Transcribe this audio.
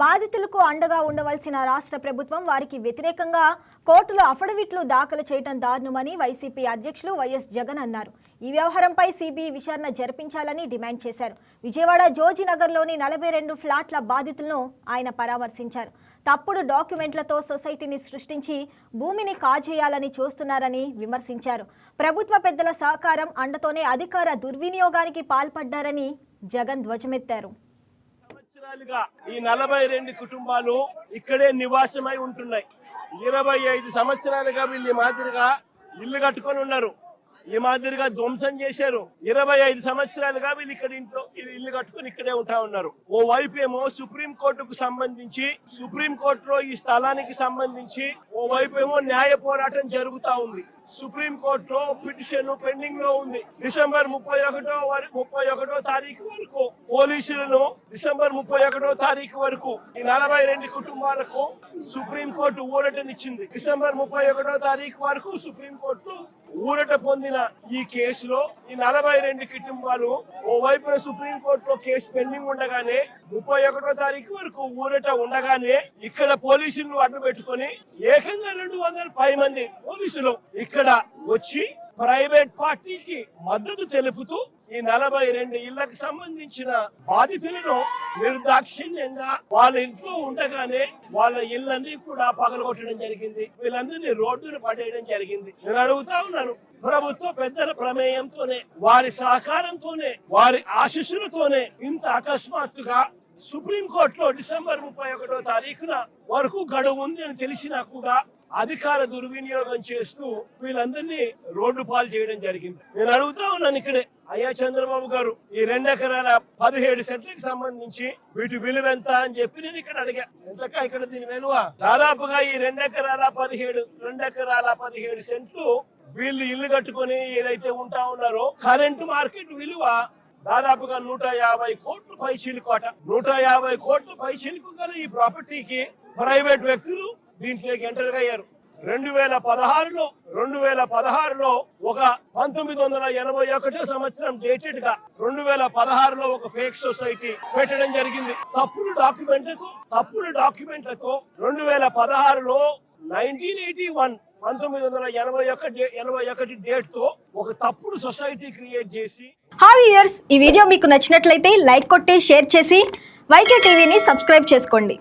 బాధితులకు అండగా ఉండవలసిన రాష్ట్ర ప్రభుత్వం వారికి వ్యతిరేకంగా కోర్టులో అఫడవిట్లు దాఖలు చేయడం దారుణమని వైసీపీ అధ్యక్షులు వైఎస్ జగన్ అన్నారు. ఈ వ్యవహారంపై సిబిఐ విచారణ జరిపించాలని డిమాండ్ చేశారు. విజయవాడ జోజినగర్లోని నలభై రెండు ఫ్లాట్ల బాధితులను ఆయన పరామర్శించారు. తప్పుడు డాక్యుమెంట్లతో సొసైటీని సృష్టించి భూమిని కాజేయాలని చూస్తున్నారని విమర్శించారు. ప్రభుత్వ పెద్దల సహకారం అండతోనే అధికార దుర్వినియోగానికి పాల్పడ్డారని జగన్ ధ్వజమెత్తారు. సంవత్సరాలుగా ఈ నలభై రెండు కుటుంబాలు ఇక్కడే నివాసమై ఉంటున్నాయి. ఇరవై ఐదు సంవత్సరాలుగా వీళ్ళు ఈ మాదిరిగా ఇల్లు కట్టుకొని ఉన్నారు. ఈ మాదిరిగా ధ్వంసం చేశారు. ఇరవై ఐదు సంవత్సరాలుగా వీళ్ళు ఇక్కడ ఇంట్లో ఇల్లు కట్టుకొని ఇక్కడే ఉంటా ఉన్నారు. ఓ వైపు ఏమో సుప్రీం కోర్టుకు సంబంధించి సుప్రీం కోర్టులో ఈ స్థలానికి సంబంధించి ఓ వైపు ఏమో న్యాయ పోరాటం జరుగుతా ఉంది. సుప్రీం కోర్టులో పిటిషన్ పెండింగ్లో ఉంది. డిసెంబర్ ముప్పై ఒకటో వరకు ముప్పై ఒకటో తారీఖు వరకు పోలీసులను డిసెంబర్ ముప్పై ఒకటో తారీఖు వరకు ఈ నలభై రెండు కుటుంబాలకు సుప్రీం కోర్టు ఊరటనిచ్చింది. డిసెంబర్ ముప్పై ఒకటో తారీఖు వరకు సుప్రీం కోర్టు ఊరట పొందిన ఈ కేసులో ఈ నలభై రెండు కుటుంబాలు ఓ వైపున సుప్రీం కోర్టులో కేసు పెండింగ్ ఉండగానే ముప్పై ఒకటో తారీఖు వరకు ఊరట ఉండగానే ఇక్కడ పోలీసులను అడ్డు ఏ ఏకంగా రెండు వందల పై మంది పోలీసులు ఇక్కడ వచ్చి ప్రైవేట్ పార్టీకి మద్దతు తెలుపుతూ ఈ నలభై రెండు ఇళ్ళకు సంబంధించిన బాధితులను నిర్దాక్షిణ్యంగా వాళ్ళ ఇంట్లో ఉండగానే వాళ్ళ ఇళ్ళన్నీ కూడా పగలగొట్టడం జరిగింది. వీళ్ళందరినీ రోడ్డును పడేయడం జరిగింది. నేను అడుగుతా ఉన్నాను ప్రభుత్వ పెద్దల ప్రమేయంతోనే వారి సహకారంతోనే వారి ఆశీస్సులతోనే ఇంత అకస్మాత్తుగా సుప్రీం కోర్టులో డిసెంబర్ ముప్పై ఒకటో తారీఖున వరకు గడువు ఉంది అని తెలిసినా కూడా అధికార దుర్వినియోగం చేస్తూ వీళ్ళందరినీ రోడ్డు పాలు చేయడం జరిగింది. నేను అడుగుతా ఉన్నాను ఇక్కడే అయ్యా చంద్రబాబు గారు ఈ రెండు ఎకరాల పదిహేడు సెంట్లకు సంబంధించి వీటి విలువ ఎంత అని చెప్పి నేను ఇక్కడ అడిగా. ఎంతక ఇక్కడ దీని విలువ? దాదాపుగా ఈ రెండు ఎకరాల పదిహేడు రెండు ఎకరాల పదిహేడు సెంట్లు వీళ్ళు ఇల్లు కట్టుకొని ఏదైతే ఉంటా ఉన్నారో కరెంటు మార్కెట్ విలువ దాదాపుగా నూట యాభై కోట్లు పై కోట నూట యాభై కోట్లు పైచిలుకు గల ఈ ప్రాపర్టీకి ప్రైవేట్ వ్యక్తులు దీంట్లోకి ఎంటర్ అయ్యారు. రెండు వేల పదహారులో రెండు వేల పదహారులో ఒక పంతొమ్మిది వందల ఎనభై ఒకటో సంవత్సరం డేటెడ్గా రెండు వేల పదహారులో ఒక ఫేక్ సొసైటీ పెట్టడం జరిగింది. తప్పుడు డాక్యుమెంట్లతో తప్పుడు డాక్యుమెంట్లతో రెండు వేల పదహారులో నైన్టీన్ ఎయిటీ వన్ పంతొమ్మిది వందల ఎనభై ఒకటి ఎనభై ఒకటి డేట్తో ఒక తప్పుడు సొసైటీ క్రియేట్ చేసి హాయ్ ఇయర్స్ ఈ వీడియో మీకు నచ్చినట్లయితే లైక్ కొట్టి షేర్ చేసి వైకే టీవీని సబ్స్క్రైబ్ చేసుకోండి.